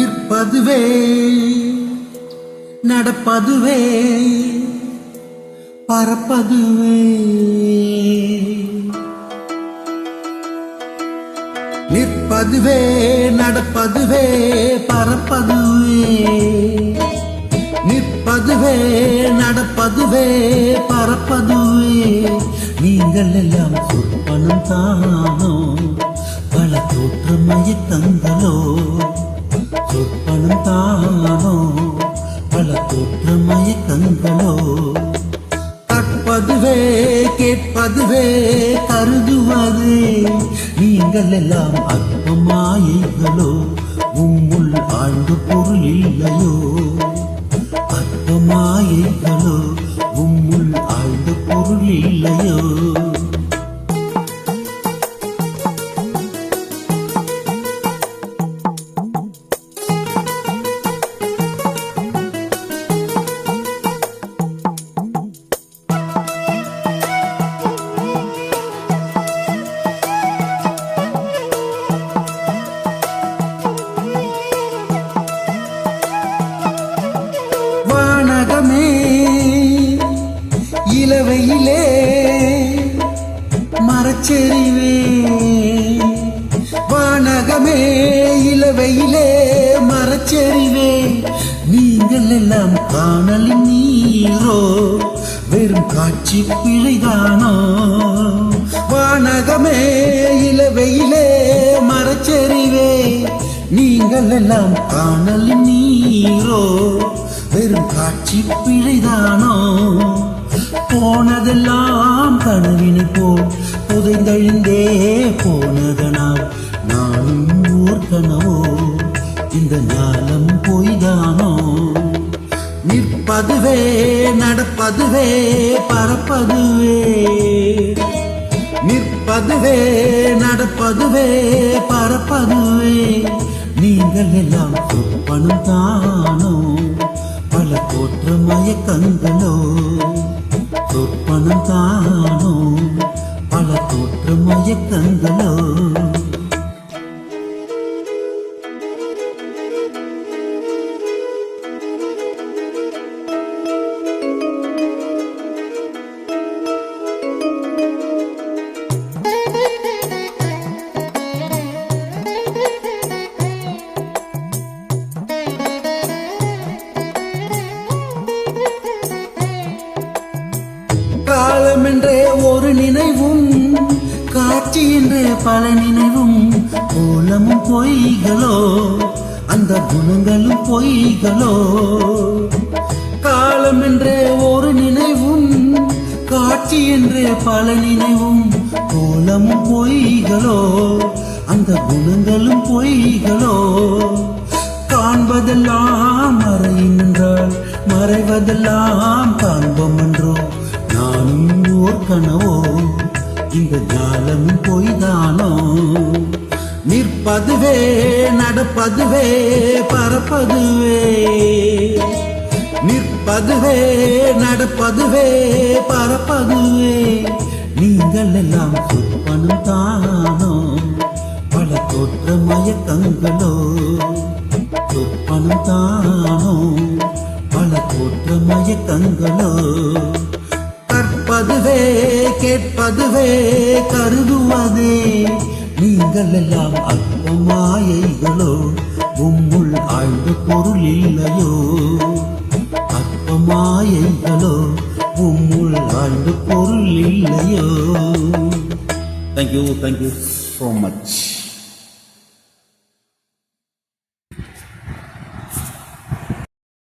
நிற்பதுவே நடப்பதுவே பறப்பதுவே. நிற்பதுவே நடப்பதுவே பறப்பதுவே. நிற்பதுவே நடப்பதுவே பறப்பதுவே. நீங்கள் எல்லாம் சொற்பனம் தானோ பல தோற்ற தந்தலோ கேட்பதுவே கருதுவதே. நீங்கள் எல்லாம் அற்பமாயிகளோ உம்முள் ஆழ்ந்த பொருள் இல்லையோ? அற்பமாயிகளோ உம்முள் ஆழ்ந்த பொருள் இல்லையோ? மரச்செறிவே வானகமே இளவையிலே மரச்செறிவே. நீங்கள் எல்லாம் காணலின் நீரோ வெறும் காட்சி பிழைதானோ? வானகமே இளவையிலே மரச்செறிவே. நீங்கள் எல்லாம் காணலின் நீரோ வெறும் காட்சி பிழைதானோ? போனதெல்லாம் கனவினை போல் புதைந்தழிந்தே போனதனால் நானும் ஓர் கனவோ இந்த ஞானம் பொய்தானோ? நிற்பதுவே நடப்பதுவே பறப்பதுவே நிற்பதுவே நடப்பதுவே பறப்பதுவே நீங்கள் எல்லாம் பணம் தானோ? பல போற்ற மயக்கங்களோ சொப்பனம் தானோ? பல தோற்ற மயக்கங்களோ காட்சி என்று பல நினைவும் கோலமும் பொய்களோ அந்த குணங்களும் பொய்களோ. காலம் என்றே ஒரு நினைவும் காட்சி என்றே பல நினைவும் கோலமும் பொய்களோ அந்த குணங்களும் பொய்களோ. காண்பதெல்லாம் மறையும் என்றால் மறைவதெல்லாம் காண்போம் என்றோ நானும் ஓர் கனவோ. இந்த ஜாலமும் பொய்தானோ? நிற்பதுவே நடப்பதுவே பறப்பதுவே நிற்பதுவே நடப்பதுவே பறப்பதுவே நீங்கள் எல்லாம் சொப்பனம் தானோ? பல தோற்ற மயக்கங்களோ சொப்பனம் தானோ? பல தோற்ற மயக்கங்களோ கற்பதுவே கேட்பதுவே கருதுவதே. நீங்கள் எல்லாம் அற்பமாயைகளோ உம்முள் ஆழ்ந்த பொருள் இல்லையோ. அற்பமாயைகளோ உம்முள் ஆழ்ந்த பொருள் இல்லையோ. Thank you thank you so much